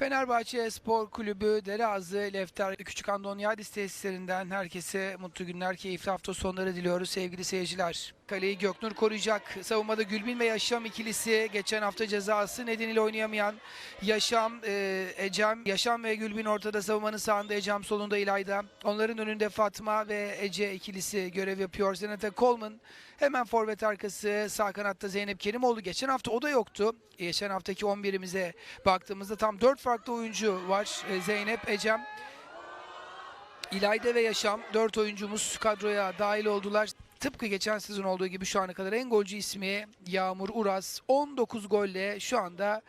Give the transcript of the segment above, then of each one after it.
Fenerbahçe Spor Kulübü Dereazı Lefter Küçük Andonyadis tesislerinden herkese mutlu günler, keyifli hafta sonları diliyoruz sevgili seyirciler. Kaleyi Göknur koruyacak. Savunmada Gülbin ve Yaşam ikilisi geçen hafta cezası nedeniyle oynayamayan Yaşam, e, Ecem, Yaşam ve Gülbin ortada savunmanın sağında Ecem solunda İlayda. Onların önünde Fatma ve Ece ikilisi görev yapıyor. Zenata Coleman hemen forvet arkası sağ kanatta Zeynep Kerimoğlu. Geçen hafta o da yoktu. Geçen haftaki 11'imize baktığımızda tam 4 farklı oyuncu var. E, Zeynep, Ecem, İlayda ve Yaşam 4 oyuncumuz kadroya dahil oldular. Tıpkı geçen sezon olduğu gibi şu ana kadar en golcü ismi Yağmur Uras. 19 golle şu anda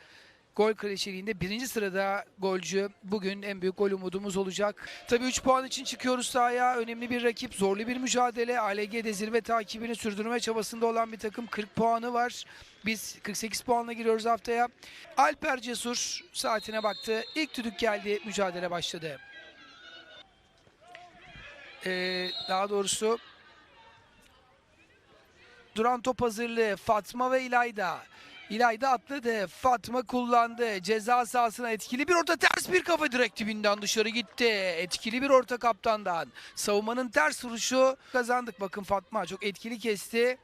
gol kraliçeliğinde birinci sırada golcü. Bugün en büyük gol umudumuz olacak. Tabii 3 puan için çıkıyoruz sahaya. Önemli bir rakip, zorlu bir mücadele. ALG'de zirve takibini sürdürme çabasında olan bir takım 40 puanı var. Biz 48 puanla giriyoruz haftaya. Alper Cesur saatine baktı. İlk düdük geldi, mücadele başladı. Ee, daha doğrusu duran top hazırlığı Fatma ve İlayda. İlayda atladı. Fatma kullandı. Ceza sahasına etkili bir orta ters bir kafa direkt dibinden dışarı gitti. Etkili bir orta kaptandan. Savunmanın ters vuruşu kazandık. Bakın Fatma çok etkili kesti.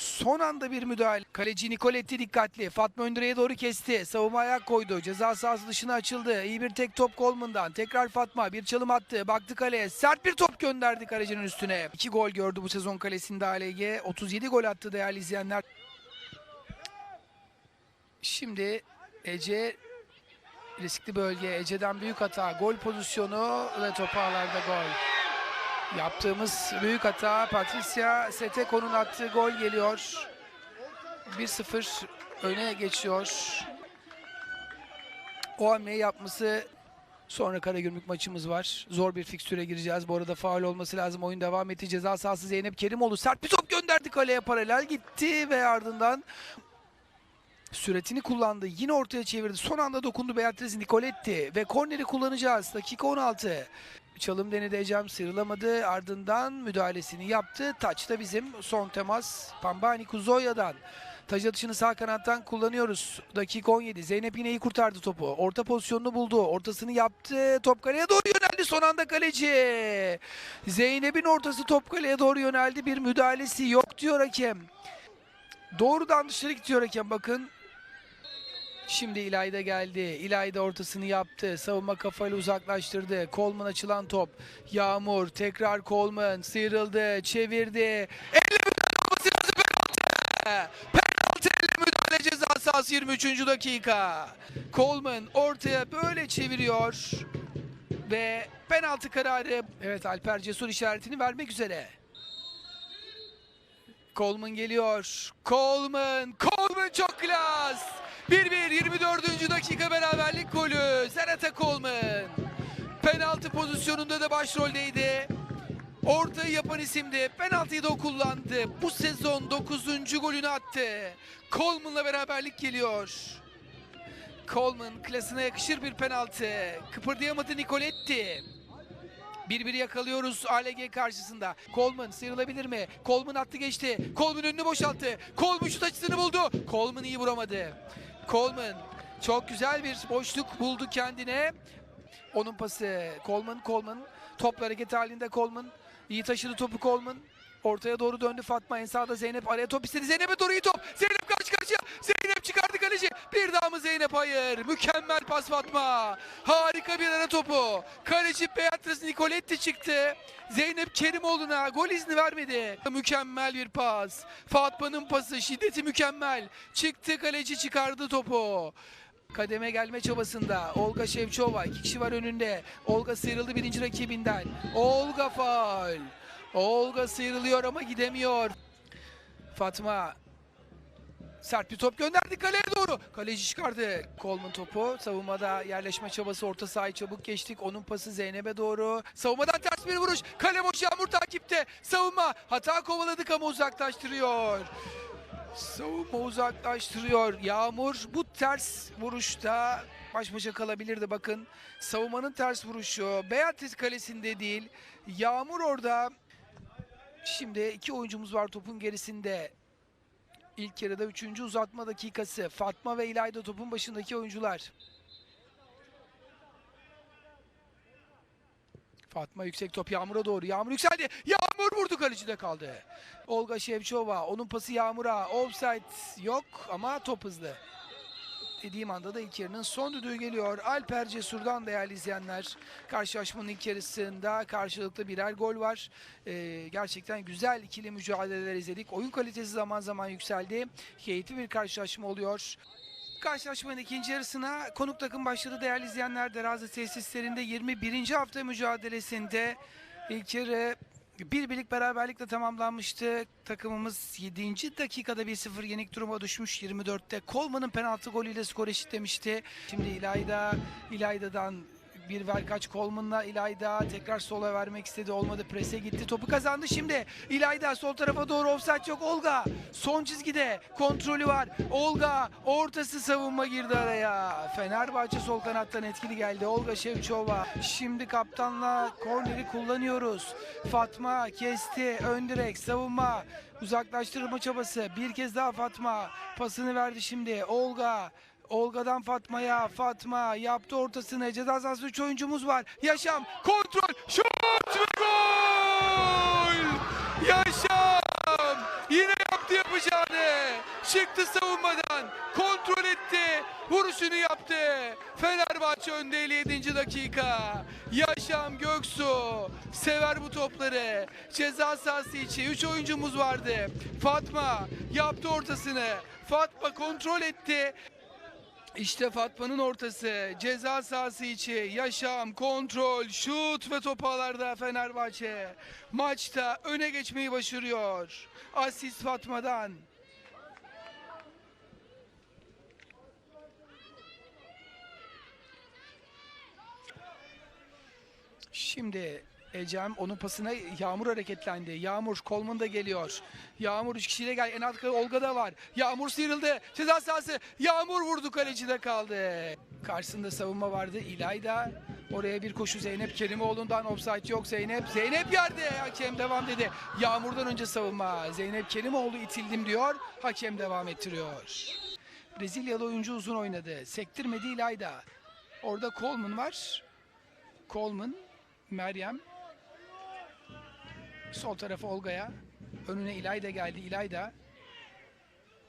Son anda bir müdahale. Kaleci Nicoletti dikkatli. Fatma Öndüre'ye doğru kesti. Savunma ayak koydu. Ceza sahası dışına açıldı. İyi bir tek top Kolman'dan. Tekrar Fatma bir çalım attı. Baktı kaleye. Sert bir top gönderdi kalecinin üstüne. İki gol gördü bu sezon kalesinde ALG. 37 gol attı değerli izleyenler. Şimdi Ece riskli bölge. Ece'den büyük hata. Gol pozisyonu ve top ağlarda gol. Yaptığımız büyük hata Patricia Seteko'nun attığı gol geliyor. 1-0 öne geçiyor. O hamleyi yapması sonra Karagümrük maçımız var. Zor bir fikstüre gireceğiz. Bu arada faul olması lazım. Oyun devam etti. Ceza sahası Zeynep Kerimoğlu. Sert bir top gönderdi kaleye paralel gitti ve ardından süretini kullandı. Yine ortaya çevirdi. Son anda dokundu Beatriz Nicoletti ve korneri kullanacağız. Dakika 16. Çalım denedi Ecem sıyrılamadı. Ardından müdahalesini yaptı. Taçta bizim son temas Pambani Kuzoya'dan. Taç atışını sağ kanattan kullanıyoruz. Dakika 17. Zeynep yine iyi kurtardı topu. Orta pozisyonunu buldu. Ortasını yaptı. Top kaleye doğru yöneldi. Son anda kaleci. Zeynep'in ortası top kaleye doğru yöneldi. Bir müdahalesi yok diyor hakem. Doğrudan dışarı gidiyor hakem bakın. Şimdi İlayda geldi. İlayda ortasını yaptı. Savunma kafayla uzaklaştırdı. Kolman açılan top. Yağmur tekrar Kolman sıyrıldı, çevirdi. Elle. Penaltı. Penaltı elle müdahale ceza sahası 23. dakika. Kolman ortaya böyle çeviriyor. Ve penaltı kararı. Evet Alper Cesur işaretini vermek üzere. Coleman geliyor. Coleman, Coleman çok klas. 1-1 24. dakika beraberlik golü. Serata Coleman. Penaltı pozisyonunda da başroldeydi. Ortayı yapan isimdi. Penaltıyı da o kullandı. Bu sezon 9. golünü attı. Coleman'la beraberlik geliyor. Coleman klasına yakışır bir penaltı. Kıpırdayamadı Nicoletti. Bir yakalıyoruz ALG karşısında. Coleman sıyrılabilir mi? Coleman attı geçti. Coleman önünü boşalttı. Coleman şut açısını buldu. Coleman iyi vuramadı. Coleman çok güzel bir boşluk buldu kendine. Onun pası Coleman, Coleman. Topla hareket halinde Coleman. İyi taşıdı topu Coleman. Ortaya doğru döndü Fatma. En sağda Zeynep araya top istedi. Zeynep'e doğru iyi top. Zeynep karşı karşıya. Zeynep çıkardı kaleci. Bir daha mı Zeynep? Hayır. Mükemmel pas Fatma. Harika bir ara topu. Kaleci Beatrice Nicoletti çıktı. Zeynep Kerimoğlu'na gol izni vermedi. Mükemmel bir pas. Fatma'nın pası şiddeti mükemmel. Çıktı kaleci çıkardı topu. Kademe gelme çabasında Olga Şevçova iki kişi var önünde. Olga sıyrıldı birinci rakibinden. Olga faul. Olga sıyrılıyor ama gidemiyor. Fatma sert bir top gönderdi kaleye doğru. Kaleci çıkardı. Coleman topu. Savunmada yerleşme çabası orta sahayı çabuk geçtik. Onun pası Zeynep'e doğru. Savunmadan ters bir vuruş. Kale boş Yağmur takipte. Savunma hata kovaladık ama uzaklaştırıyor. Savunma uzaklaştırıyor. Yağmur bu ters vuruşta baş başa kalabilirdi bakın. Savunmanın ters vuruşu. Beatriz kalesinde değil. Yağmur orada. Şimdi iki oyuncumuz var topun gerisinde. İlk yarıda üçüncü uzatma dakikası. Fatma ve İlayda topun başındaki oyuncular. Fatma yüksek top Yağmur'a doğru. Yağmur yükseldi. Yağmur vurdu kalecide kaldı. Olga Şevçova. Onun pası Yağmur'a. Offside yok ama top hızlı. Dediğim anda da ilk yarının son düdüğü geliyor. Alper Cesur'dan değerli izleyenler. Karşılaşmanın ilk yarısında karşılıklı birer gol var. Ee, gerçekten güzel ikili mücadeleler izledik. Oyun kalitesi zaman zaman yükseldi. Keyifli bir karşılaşma oluyor. Karşılaşmanın ikinci yarısına konuk takım başladı değerli izleyenler. Derazi tesislerinde 21. hafta mücadelesinde ilk yarı bir birlik beraberlikle tamamlanmıştı. Takımımız 7. dakikada 1-0 yenik duruma düşmüş. 24'te Kolman'ın penaltı golüyle skor eşitlemişti. Şimdi İlayda, İlayda'dan bir verkaç Kolman'la İlayda tekrar sola vermek istedi. Olmadı prese gitti. Topu kazandı şimdi. İlayda sol tarafa doğru offside yok. Olga son çizgide kontrolü var. Olga ortası savunma girdi araya. Fenerbahçe sol kanattan etkili geldi. Olga Şevçova. Şimdi kaptanla korneri kullanıyoruz. Fatma kesti. Ön direk savunma. Uzaklaştırma çabası. Bir kez daha Fatma. Pasını verdi şimdi. Olga. Olga'dan Fatma'ya. Fatma yaptı ortasını. Ceza sahası 3 oyuncumuz var. Yaşam. Kontrol. Şut ve gol. Yaşam. Yine yaptı yapacağını. Çıktı savunmadan. Kontrol etti. Vuruşunu yaptı. Fenerbahçe önde 57. dakika. Yaşam Göksu. Sever bu topları. Ceza sahası içi 3 oyuncumuz vardı. Fatma yaptı ortasını. Fatma kontrol etti. İşte Fatma'nın ortası. Ceza sahası içi. Yaşam, kontrol, şut ve top ağlarda Fenerbahçe. Maçta öne geçmeyi başarıyor. Asist Fatma'dan. Şimdi Ecem onun pasına Yağmur hareketlendi. Yağmur Kolman da geliyor. Yağmur üç kişiyle gel. En altta Olga da var. Yağmur sıyrıldı. Ceza sahası. Yağmur vurdu kalecide kaldı. Karşısında savunma vardı. İlayda oraya bir koşu Zeynep Kerimoğlu'ndan offside yok Zeynep. Zeynep yerde. Hakem devam dedi. Yağmur'dan önce savunma. Zeynep Kerimoğlu itildim diyor. Hakem devam ettiriyor. Brezilyalı oyuncu uzun oynadı. Sektirmedi İlayda. Orada Coleman var. Coleman, Meryem. Sol tarafa Olga'ya. Önüne İlayda geldi. İlayda.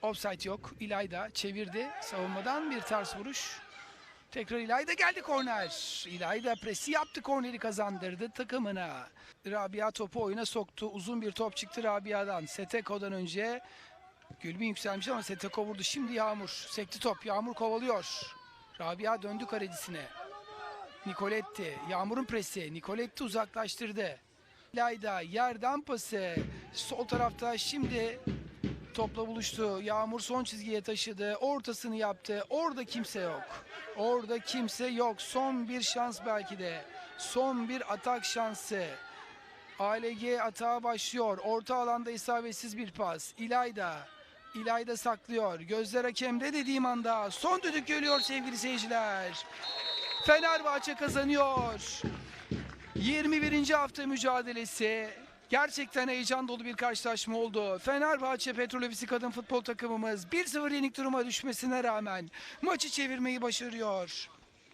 Offside yok. İlayda çevirdi. Savunmadan bir ters vuruş. Tekrar İlayda geldi korner. İlayda presi yaptı korneri kazandırdı takımına. Rabia topu oyuna soktu. Uzun bir top çıktı Rabia'dan. Seteko'dan önce Gülbin yükselmiş ama Seteko vurdu. Şimdi Yağmur. Sekti top. Yağmur kovalıyor. Rabia döndü kalecisine. Nicoletti. Yağmur'un presi. Nicoletti uzaklaştırdı. Layda yerden pası. Sol tarafta şimdi topla buluştu. Yağmur son çizgiye taşıdı. Ortasını yaptı. Orada kimse yok. Orada kimse yok. Son bir şans belki de. Son bir atak şansı. ALG atağa başlıyor. Orta alanda isabetsiz bir pas. İlayda. İlayda saklıyor. Gözler hakemde dediğim anda. Son düdük geliyor sevgili seyirciler. Fenerbahçe kazanıyor. 21. hafta mücadelesi. Gerçekten heyecan dolu bir karşılaşma oldu. Fenerbahçe Petrol Ofisi kadın futbol takımımız 1-0 yenik duruma düşmesine rağmen maçı çevirmeyi başarıyor.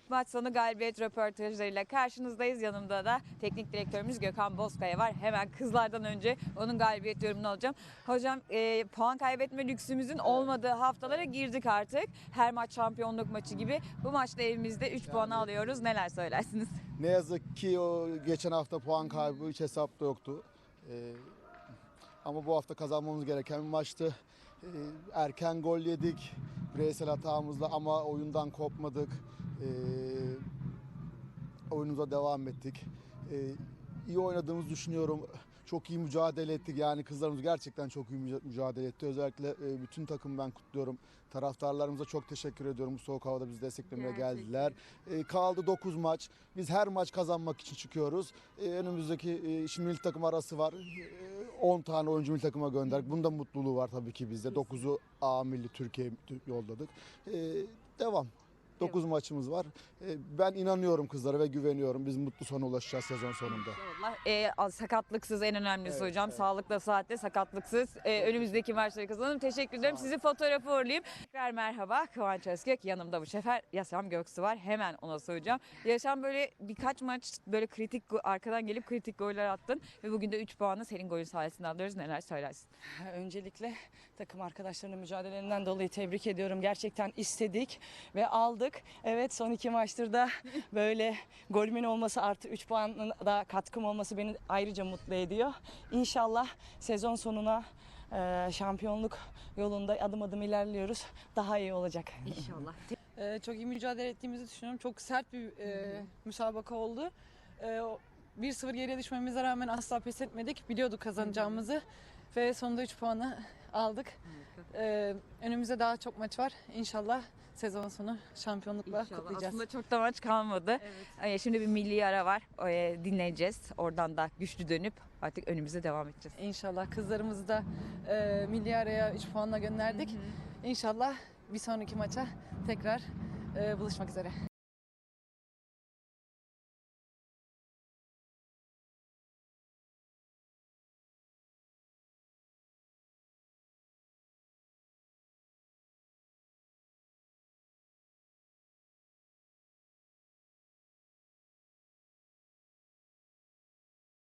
Maç sonu galibiyet röportajlarıyla karşınızdayız. Yanımda da teknik direktörümüz Gökhan Bozkaya var. Hemen kızlardan önce onun galibiyet yorumunu alacağım. Hocam e, puan kaybetme lüksümüzün olmadığı haftalara girdik artık. Her maç şampiyonluk maçı gibi. Bu maçta evimizde 3 puan alıyoruz. Neler söylersiniz? Ne yazık ki o geçen hafta puan kaybı hiç hesapta yoktu. Ee, ama bu hafta kazanmamız gereken bir maçtı. Ee, erken gol yedik bireysel hatamızla ama oyundan kopmadık. Ee, oyunumuza devam ettik. Ee, iyi oynadığımızı düşünüyorum. Çok iyi mücadele ettik. Yani kızlarımız gerçekten çok iyi müca- mücadele etti. Özellikle e, bütün takımı ben kutluyorum. Taraftarlarımıza çok teşekkür ediyorum. Bu soğuk havada bizi desteklemeye Gerçekten. geldiler. E, kaldı 9 maç. Biz her maç kazanmak için çıkıyoruz. E, önümüzdeki e, şimdi milli takım arası var. E, 10 tane oyuncu milli takıma gönderdik. Bunda mutluluğu var tabii ki bizde. 9'u A milli Türkiye yolladık. E, devam. 9 maçımız var. E, ben inanıyorum kızlara ve güveniyorum. Biz mutlu sona ulaşacağız sezon sonunda. İnşallah. Az- sakatlıksız en önemlisi Evet, hocam. evet. Sağlıkla saatte sakatlıksız. Ee, önümüzdeki maçları kazanalım. Teşekkür ederim. Sizi fotoğrafı uğurlayayım. Tekrar merhaba. Kıvanç Özgök. Yanımda bu sefer Yaşam Göksu var. Hemen ona soracağım. Yaşam böyle birkaç maç böyle kritik arkadan gelip kritik goller attın. Ve bugün de 3 puanı senin golün sayesinde alıyoruz. Neler söylersin? Öncelikle takım arkadaşlarının mücadelelerinden dolayı tebrik ediyorum. Gerçekten istedik ve aldık. Evet son iki maçtır da böyle golümün olması artı 3 puanın da katkım olması beni ayrıca mutlu ediyor. İnşallah sezon sonuna e, şampiyonluk yolunda adım adım ilerliyoruz. Daha iyi olacak. İnşallah. Ee, çok iyi mücadele ettiğimizi düşünüyorum. Çok sert bir e, müsabaka oldu. O 1-0 geriye düşmemize rağmen asla pes etmedik. Biliyorduk kazanacağımızı ve sonunda 3 puanı aldık. Ee, önümüzde daha çok maç var. İnşallah sezon sonu şampiyonlukla İnşallah. kutlayacağız. Aslında çok da maç kalmadı. Ee, Şimdi bir milli ara var. E, dinleyeceğiz. Oradan da güçlü dönüp artık önümüze devam edeceğiz. İnşallah kızlarımızı da e, milli araya 3 puanla gönderdik. İnşallah bir sonraki maça tekrar e, buluşmak üzere.